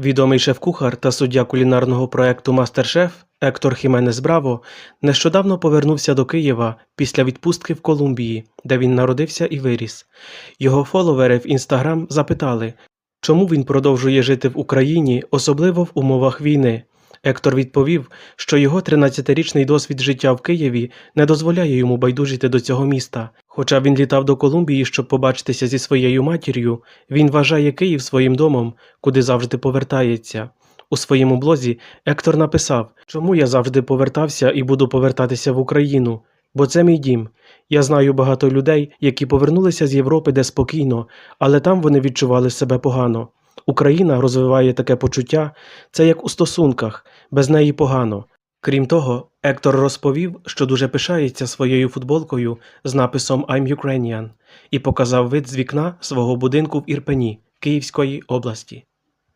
Відомий шеф-кухар та суддя кулінарного проекту Мастер-шеф Ектор Хіменес Браво нещодавно повернувся до Києва після відпустки в Колумбії, де він народився і виріс. Його фоловери в інстаграм запитали, чому він продовжує жити в Україні, особливо в умовах війни. Ектор відповів, що його 13-річний досвід життя в Києві не дозволяє йому байдужити до цього міста. Хоча він літав до Колумбії, щоб побачитися зі своєю матір'ю, він вважає Київ своїм домом, куди завжди повертається. У своєму блозі Ектор написав, чому я завжди повертався і буду повертатися в Україну. Бо це мій дім. Я знаю багато людей, які повернулися з Європи де спокійно, але там вони відчували себе погано. Україна розвиває таке почуття, це як у стосунках, без неї погано. Крім того, Ектор розповів, що дуже пишається своєю футболкою з написом I'm Ukrainian і показав вид з вікна свого будинку в Ірпені Київської області.